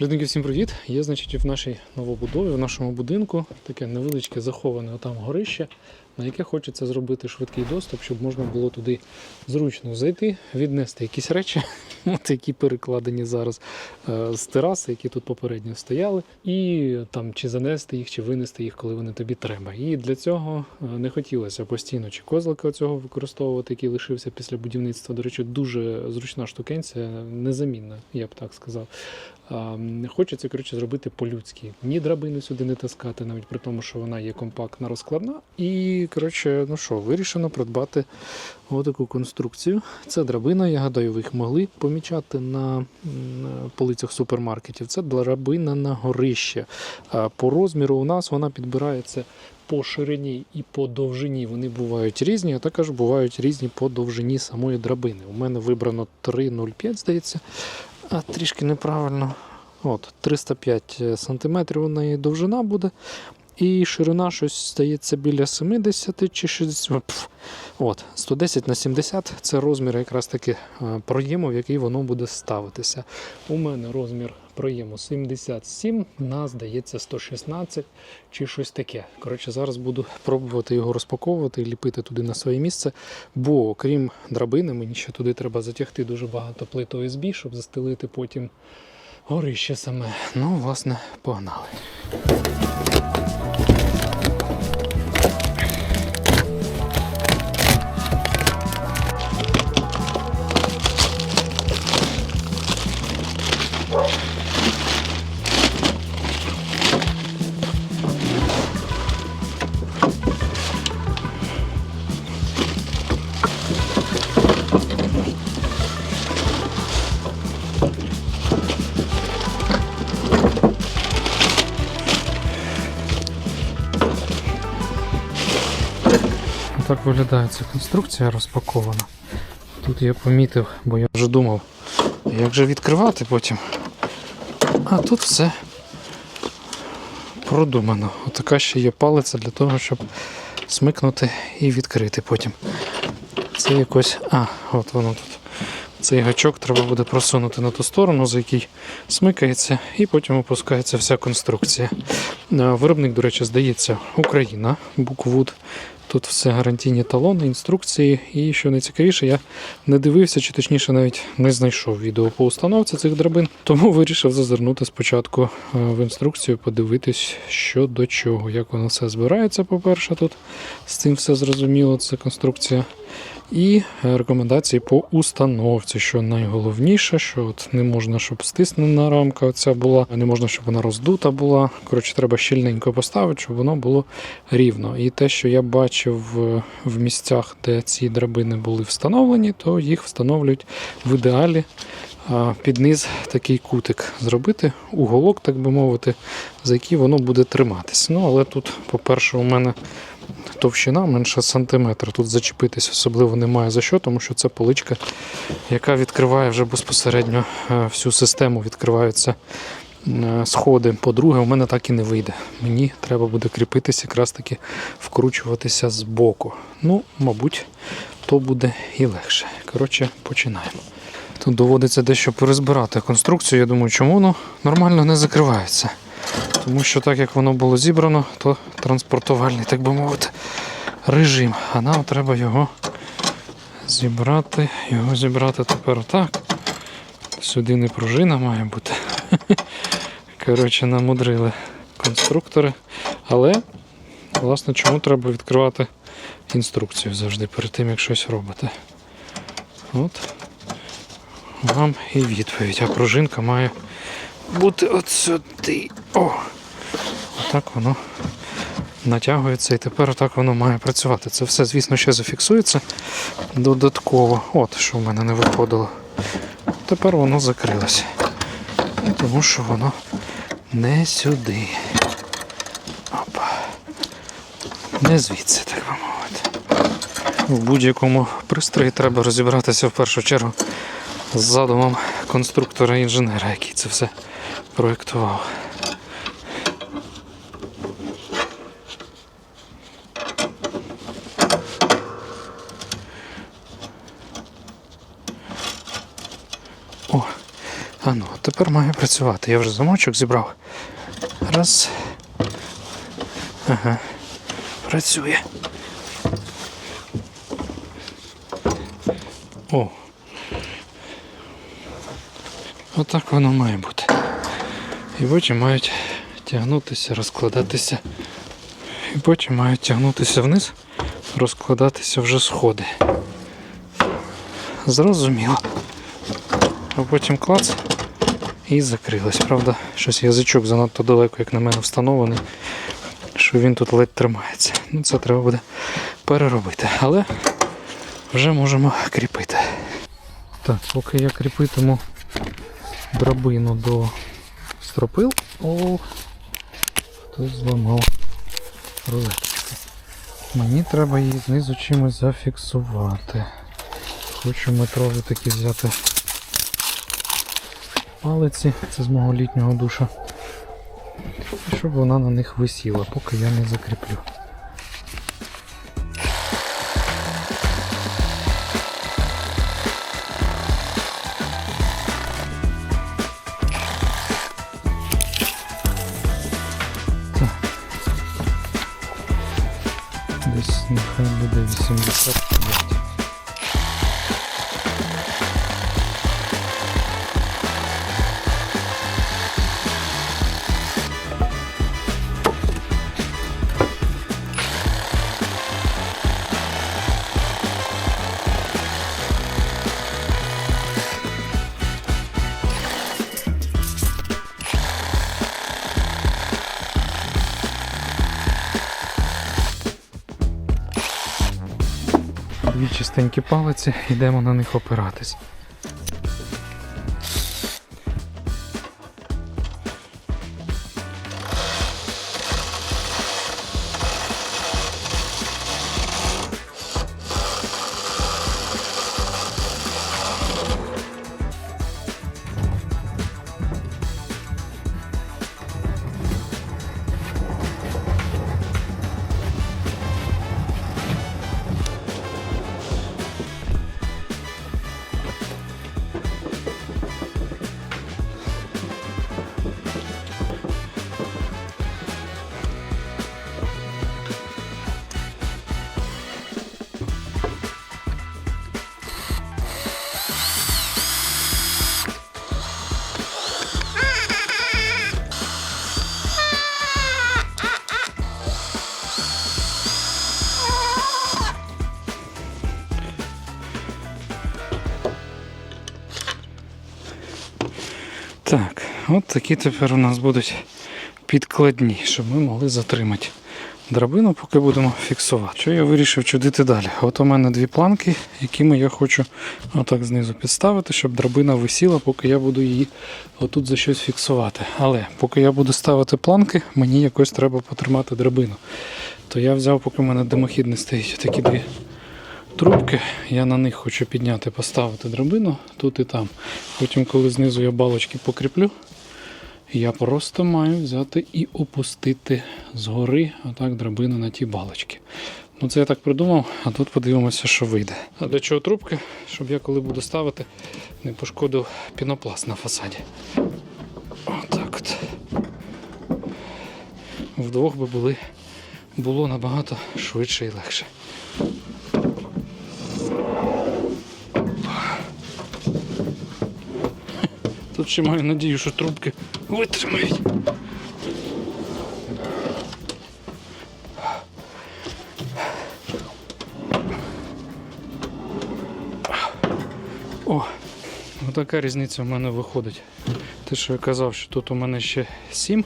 Людинки, всім привіт! Є, значить, в нашій новобудові, в нашому будинку таке невеличке заховане там горище, на яке хочеться зробити швидкий доступ, щоб можна було туди зручно зайти, віднести якісь речі, от які перекладені зараз е, з тераси, які тут попередньо стояли, і там чи занести їх, чи винести їх, коли вони тобі треба. І для цього е, не хотілося постійно чи козлика цього використовувати, який лишився після будівництва. До речі, дуже зручна штукенція, незамінна, я б так сказав. Хочеться коротше, зробити по-людськи. Ні драбини сюди не таскати, навіть при тому, що вона є компактна розкладна. І коротше, ну що, вирішено придбати отаку конструкцію. Це драбина, я гадаю, ви їх могли помічати на полицях супермаркетів. Це драбина на горище. По розміру у нас вона підбирається. По ширині і по довжині вони бувають різні, а також бувають різні по довжині самої драбини. У мене вибрано 3,05, здається, а трішки неправильно. От, 305 см у неї довжина буде. І ширина щось здається біля 70 чи 60. От, 110 на 70 це розмір якраз таки е, проєму, в який воно буде ставитися. У мене розмір проєму 77, на здається 116 чи щось таке. Коротше, зараз буду пробувати його розпаковувати і ліпити туди на своє місце. Бо крім драбини, мені ще туди треба затягти дуже багато плит ОСБ, щоб застелити потім горище саме. Ну, власне, погнали. Виглядає ця конструкція розпакована. Тут я помітив, бо я вже думав, як же відкривати потім. А тут все продумано. Отака ще є палиця для того, щоб смикнути і відкрити потім. Це якось. А, от воно тут. Цей гачок треба буде просунути на ту сторону, за який смикається, і потім опускається вся конструкція. Виробник, до речі, здається, Україна, Буквуд. Тут все гарантійні талони, інструкції. І що найцікавіше, я не дивився, чи точніше навіть не знайшов відео по установці цих драбин. Тому вирішив зазирнути спочатку е, в інструкцію, подивитись, що до чого, як воно все збирається, по-перше, тут з цим все зрозуміло, це конструкція. І е, рекомендації по установці, що найголовніше, що от не можна, щоб стиснена рамка оця була, не можна, щоб вона роздута була. Коротше, треба щільненько поставити, щоб воно було рівно. І те, що я бачив в- в місцях, де ці драбини були встановлені, то їх встановлюють в ідеалі під низ такий кутик зробити, уголок, так би мовити, за який воно буде триматись. Ну, але тут, по-перше, у мене товщина менше сантиметра. Тут зачепитись особливо немає за що, тому що це поличка, яка відкриває вже безпосередньо е, всю систему, відкриваються е, сходи. По-друге, у мене так і не вийде. Мені треба буде кріпитися, якраз таки вкручуватися з боку. Ну, мабуть, то буде і легше. Коротше, починаємо. Тут доводиться дещо перезбирати конструкцію. Я думаю, чому воно нормально не закривається. Тому що так як воно було зібрано, то транспортувальний, так би мовити, режим. А нам треба його зібрати, його зібрати тепер так. Сюди не пружина має бути. Коротше, намудрили конструктори. Але, власне, чому треба відкривати інструкцію завжди перед тим, як щось робите. От вам і відповідь. А пружинка має бути от сюди. О! Отак воно натягується і тепер так воно має працювати. Це все, звісно, ще зафіксується додатково. От що в мене не виходило. Тепер воно закрилося. Тому що воно не сюди. Опа. Не звідси, так би мовити. В будь-якому пристрої треба розібратися в першу чергу з задумом конструктора-інженера, який це все проєктував. А ну, тепер має працювати. Я вже замочок зібрав. Раз. Ага. Працює. О. Отак воно має бути. І потім мають тягнутися, розкладатися. І потім мають тягнутися вниз, розкладатися вже сходи. Зрозуміло. А потім клац і закрилась. Правда, щось язичок занадто далеко, як на мене, встановлений, що він тут ледь тримається. Ну, це треба буде переробити. Але вже можемо кріпити. Так, поки я кріпитиму драбину до стропил. О, хтось зламав рулеточку. Мені треба її знизу чимось зафіксувати. Хочу метрові такі взяти палиці, це з мого літнього душа. Щоб вона на них висіла, поки я не закріплю. Нехай буде 85. Дві палиці, йдемо на них опиратись. Так, от такі тепер у нас будуть підкладні, щоб ми могли затримати драбину, поки будемо фіксувати. Що я вирішив чудити далі? От у мене дві планки, якими я хочу отак знизу підставити, щоб драбина висіла, поки я буду її отут за щось фіксувати. Але поки я буду ставити планки, мені якось треба потримати драбину. То я взяв, поки у мене димохід не стоїть, такі дві трубки. Я на них хочу підняти, поставити драбину тут і там. Потім, коли знизу я балочки покріплю, я просто маю взяти і опустити згори отак драбину на ті балочки. Ну це я так придумав, а тут подивимося, що вийде. А для чого трубки? Щоб я коли буду ставити, не пошкодив пінопласт на фасаді. Отак от. Вдвох би були, було набагато швидше і легше. Тут ще маю надію, що трубки витримають. О, така різниця в мене виходить. Те, що я казав, що тут у мене ще 7,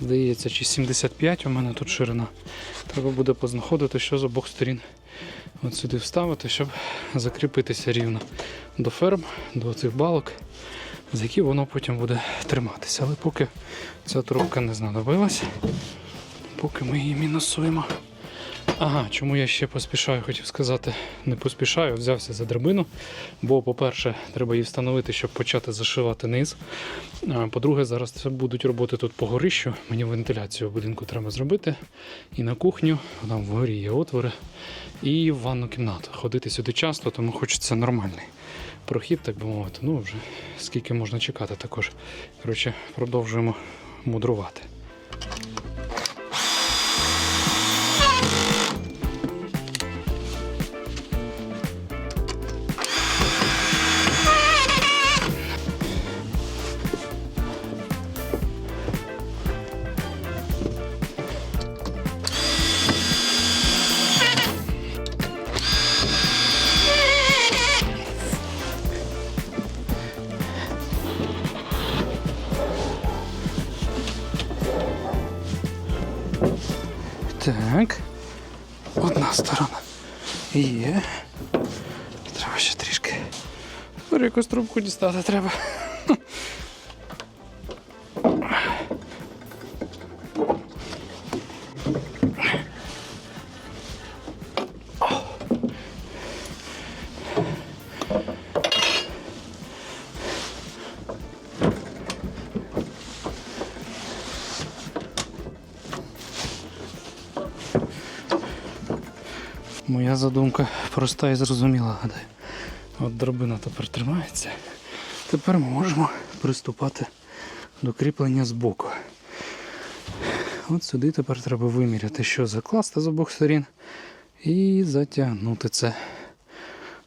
здається, чи 75 у мене тут ширина. Треба буде познаходити, що з обох сторін от сюди вставити, щоб закріпитися рівно до ферм, до цих балок, з які воно потім буде триматися. Але поки ця трубка не знадобилась, поки ми її мінусуємо. Ага, чому я ще поспішаю, хотів сказати, не поспішаю, взявся за драбину. Бо, по-перше, треба її встановити, щоб почати зашивати низ. По-друге, зараз це будуть роботи тут по горищу. Мені вентиляцію в будинку треба зробити. І на кухню, там вгорі є отвори, і в ванну кімнату. Ходити сюди часто, тому хочеться нормальний прохід, так би мовити. Ну, вже скільки можна чекати також. Коротше, продовжуємо мудрувати. Є. Треба ще трішки. Якусь трубку дістати треба. Моя задумка проста і зрозуміла, гадаю. От дробина тепер тримається. Тепер ми можемо приступати до кріплення з боку. От сюди тепер треба виміряти, що закласти з обох сторін і затягнути це.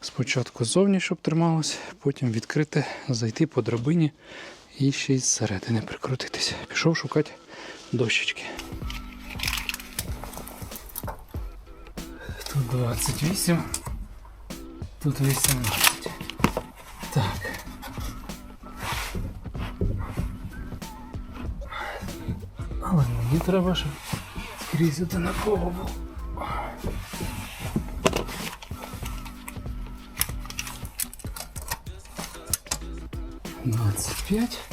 Спочатку ззовні, щоб трималось, потім відкрити, зайти по драбині і ще й зсередини прикрутитися. Пішов шукати дощечки. Тут 28, тут 18. Так. Але мені треба, щоб скрізь одинаково було. Двадцять п'ять.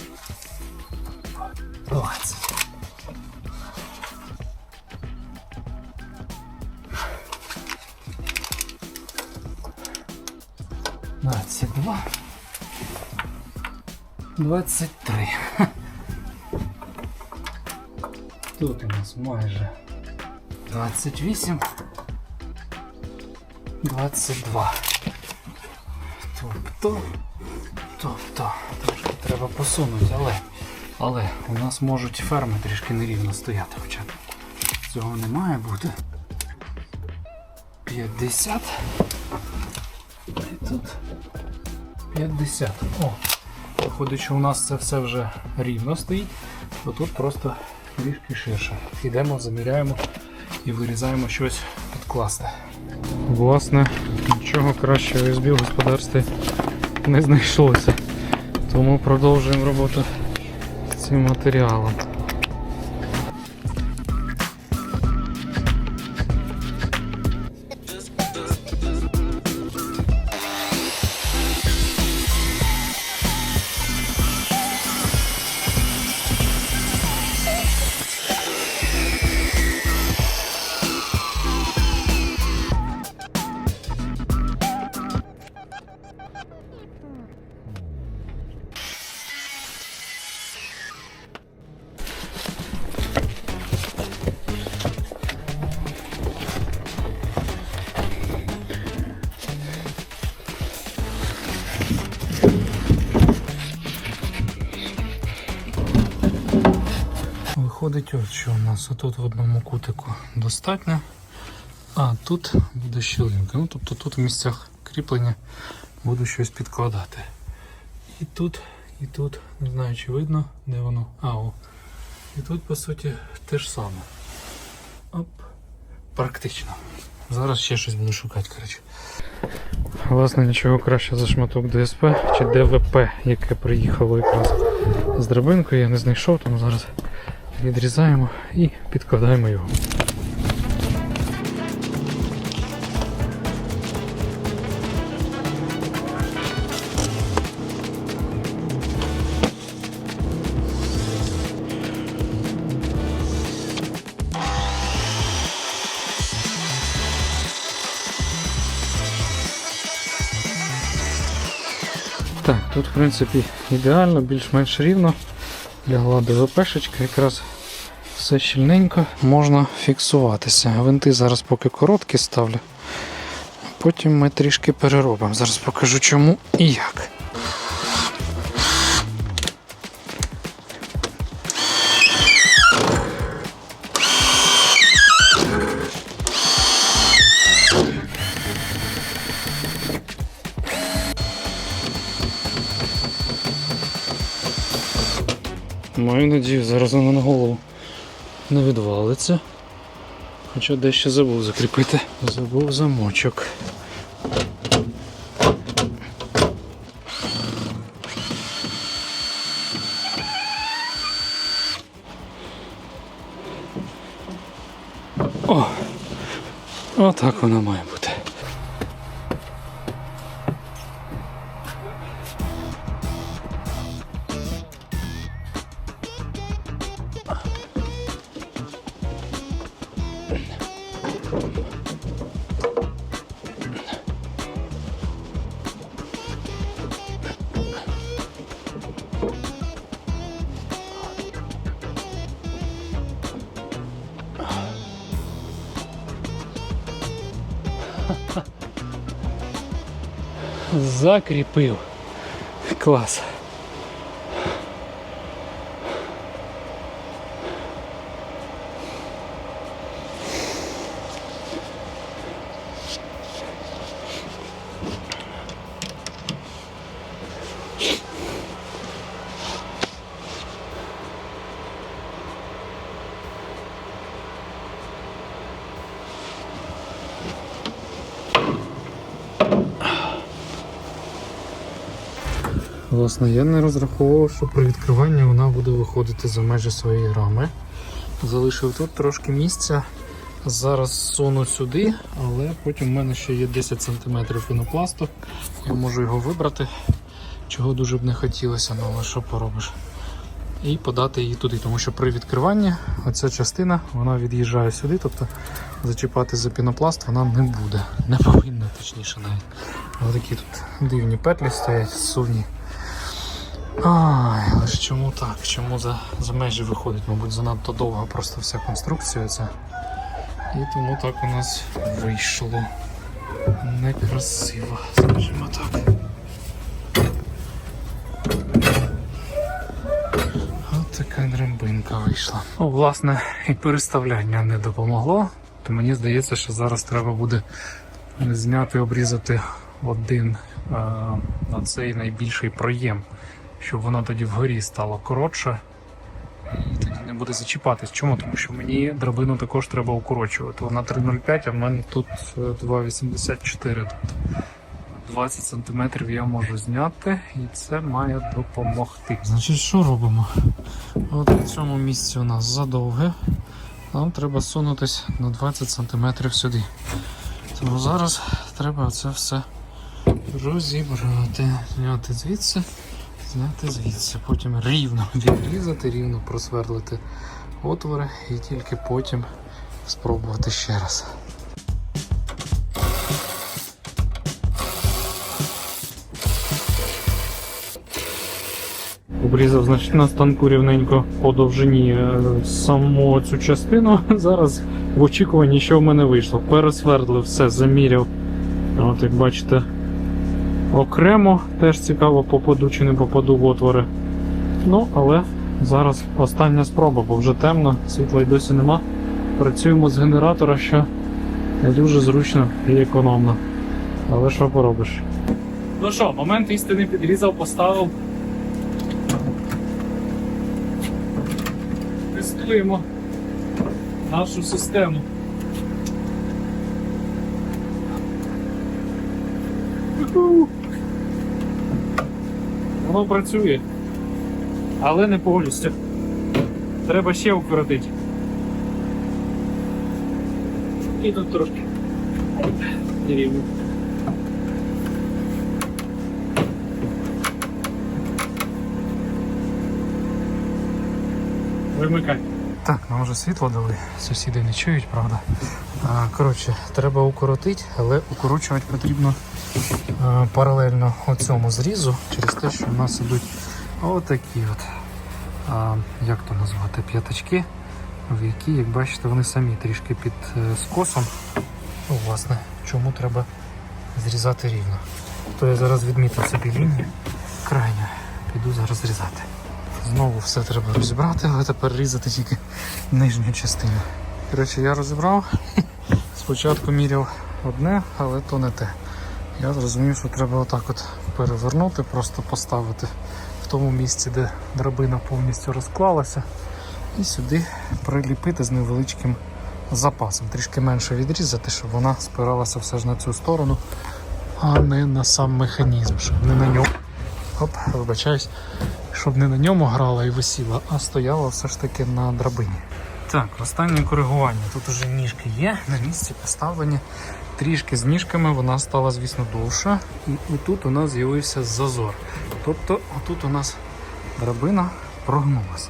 23. Тут у нас майже 28. 22. Тобто, тобто, трошки треба посунути, але але у нас можуть ферми трішки нерівно стояти, хоча цього не має бути. 50. І тут 50. О! Виходить, що у нас це все вже рівно стоїть, то тут просто трішки ширше. Йдемо, заміряємо і вирізаємо щось підкласти. Власне, нічого кращого СБ в господарстві не знайшлося. Тому продовжуємо роботу з цим матеріалом. Виходить, от що у нас отут в одному кутику достатньо, а тут буде щілинка. Ну, тобто тут в місцях кріплення буду щось підкладати. І тут, і тут, не знаю, чи видно, де воно. А, о. І тут, по суті, те ж саме. Оп. Практично. Зараз ще щось буду шукати, коротше. Власне, нічого краще за шматок ДСП чи ДВП, яке приїхало якраз з драбинкою, я не знайшов, тому зараз відрізаємо і підкладаємо його. Так, тут в принципі ідеально, більш-менш рівно. Лягла ДВПшечка, якраз все щільненько можна фіксуватися. Гвинти зараз поки короткі ставлю. потім ми трішки переробимо. Зараз покажу чому і як. Маю надію, зараз воно на голову не відвалиться. Хоча дещо забув закріпити. Забув замочок. О! Отак воно має бути. Закріпив. Клас. Власне, я не розраховував, що при відкриванні вона буде виходити за межі своєї рами. Залишив тут трошки місця. Зараз суну сюди, але потім в мене ще є 10 см пінопласту. Я можу його вибрати, чого дуже б не хотілося, ну, але що поробиш. І подати її туди, тому що при відкриванні оця частина вона від'їжджає сюди, тобто зачіпати за пінопласт вона не буде. Не повинна, точніше навіть. Ось такі тут дивні петлі стоять, сувні. Ай, але ж чому так? Чому за, за межі виходить? Мабуть, занадто довга просто вся конструкція ця. І тому так у нас вийшло. Некрасиво, скажімо так. От така драбинка вийшла. Ну, власне, і переставляння не допомогло. То мені здається, що зараз треба буде зняти, обрізати один е, на цей найбільший проєм, щоб воно тоді вгорі стало коротше. Тоді не буде зачіпатись. Чому? Тому що мені драбину також треба укорочувати. Вона 3,05, а в мене тут е, 2,84. Тобто 20 см я можу зняти, і це має допомогти. Значить, що робимо? От в цьому місці у нас задовге. Нам треба сунутись на 20 см сюди. Тому зараз треба це все розібрати. Зняти звідси, зняти звідси. Потім рівно відрізати, рівно просверлити отвори і тільки потім спробувати ще раз. Обрізав значить на станку рівненько по довжині е, саму цю частину. Зараз в очікуванні, що в мене вийшло. Пересвердлив все, заміряв. От як бачите, окремо теж цікаво, попаду чи не попаду в отвори. Ну, але зараз остання спроба, бо вже темно, світла й досі нема. Працюємо з генератора, що не дуже зручно і економно. Але що поробиш? Ну що, момент істини підрізав, поставив. Тестуємо нашу систему. Уху. Воно працює, але не повністю. Треба ще укоротити. І тут трошки рівно. Вимикай. Так, нам вже світло дали, сусіди не чують, правда. Коротше, треба укоротити, але укорочувати потрібно паралельно оцьому зрізу, через те, що в нас ідуть отакі от, а, як то назвати, п'ятачки, в які, як бачите, вони самі трішки під е, скосом. Ну, власне, чому треба зрізати рівно. То я зараз відмітив собі лінію. Крайню. Піду зараз зрізати. Знову все треба розібрати, але тепер різати тільки нижню частину. Коротше, я розібрав. Спочатку міряв одне, але то не те. Я зрозумів, що треба отак от перевернути, просто поставити в тому місці, де драбина повністю розклалася, і сюди приліпити з невеличким запасом. Трішки менше відрізати, щоб вона спиралася все ж на цю сторону, а не на сам механізм, щоб не на ньому. Оп, вибачаюсь, щоб не на ньому грала і висіла, а стояла все ж таки на драбині. Так, останнє коригування. Тут уже ніжки є, на місці поставлені. Трішки з ніжками вона стала, звісно, довша. І отут у нас з'явився зазор. Тобто, отут у нас драбина прогнулася.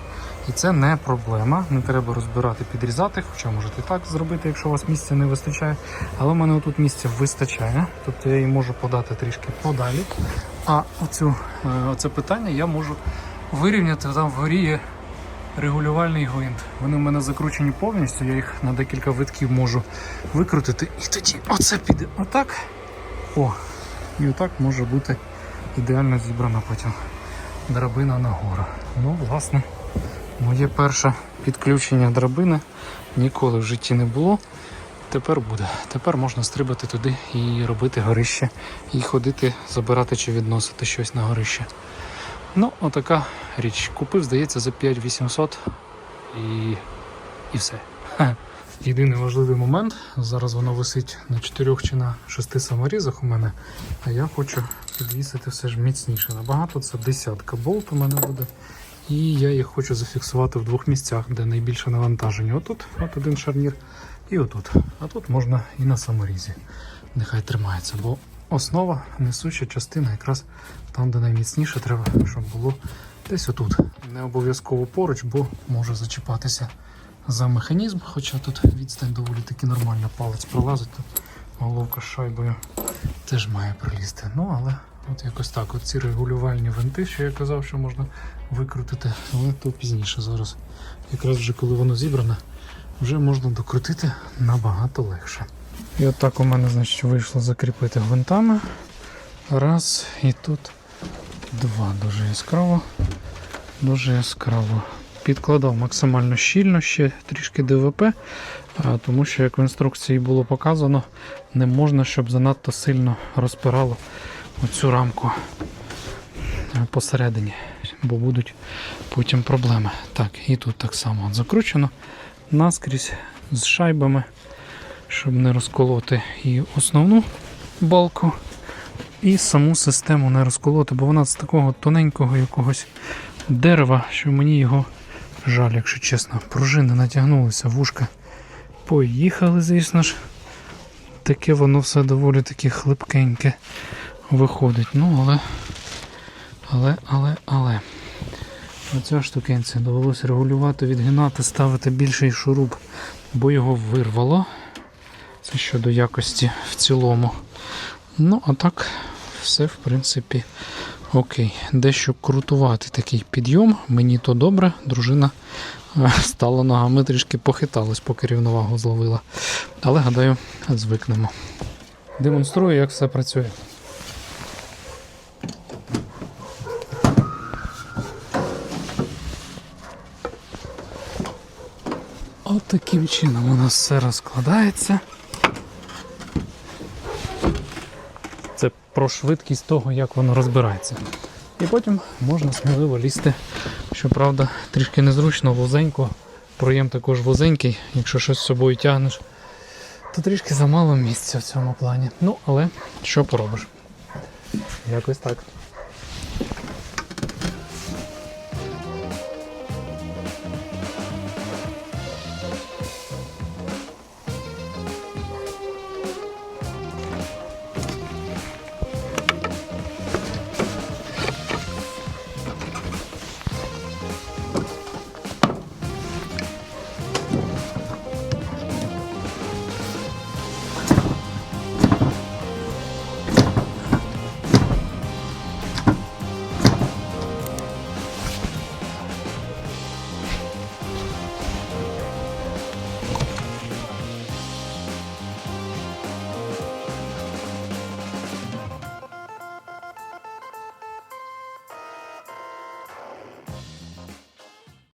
І це не проблема, не треба розбирати, підрізати, хоча можете так зробити, якщо у вас місця не вистачає. Але в мене отут місця вистачає, тобто я її можу подати трішки подалі. А оцю, е, оце питання я можу вирівняти там вгорі є регулювальний гвинт. Вони в мене закручені повністю, я їх на декілька витків можу викрутити. І тоді оце піде отак. О, і отак може бути ідеально зібрана потім драбина нагору. Ну, власне, моє перше підключення драбини ніколи в житті не було. Тепер буде. Тепер можна стрибати туди і робити горище, і ходити, забирати чи відносити щось на горище. Ну, отака річ. Купив, здається, за 5800 і, і все. Єдиний важливий момент. Зараз воно висить на 4 чи на 6 саморізах у мене. А я хочу підвісити все ж міцніше. Набагато це десятка болт у мене буде. І я їх хочу зафіксувати в двох місцях, де найбільше навантаження. Отут, от один шарнір, і отут. А тут можна і на саморізі. Нехай тримається, бо основа, несуча частина, якраз там, де найміцніше, треба, щоб було десь отут. Не обов'язково поруч, бо може зачіпатися за механізм, хоча тут відстань доволі таки нормальна, палець пролазить, тут головка з шайбою теж має пролізти. Ну, але от якось так. От ці регулювальні винти, що я казав, що можна викрутити, але то пізніше зараз. Якраз вже коли воно зібране, вже можна докрутити набагато легше. І от так у мене значить, вийшло закріпити гвинтами. Раз, і тут два. Дуже яскраво. Дуже яскраво. Підкладав максимально щільно, ще трішки ДВП, тому що, як в інструкції було показано, не можна, щоб занадто сильно розпирало оцю рамку посередині, бо будуть потім проблеми. Так, і тут так само закручено наскрізь з шайбами, щоб не розколоти і основну балку, і саму систему не розколоти, бо вона з такого тоненького якогось дерева, що мені його жаль, якщо чесно. Пружини натягнулися, вушка поїхали, звісно ж. Таке воно все доволі таки хлипкеньке виходить. Ну, але, але, але, але. Оця штукенця довелося регулювати, відгинати, ставити більший шуруп, бо його вирвало. Це щодо якості в цілому. Ну, а так, все, в принципі, окей. Дещо крутувати такий підйом. Мені то добре. Дружина е, стала ногами, трішки похиталась, поки рівновагу зловила. Але гадаю, звикнемо. Демонструю, як все працює. От таким чином у нас все розкладається. Це про швидкість того, як воно розбирається. І потім можна сміливо лізти. Щоправда, трішки незручно, вузенько. Проєм також вузенький, якщо щось з собою тягнеш, то трішки замало місця в цьому плані. Ну, але що поробиш? Якось так.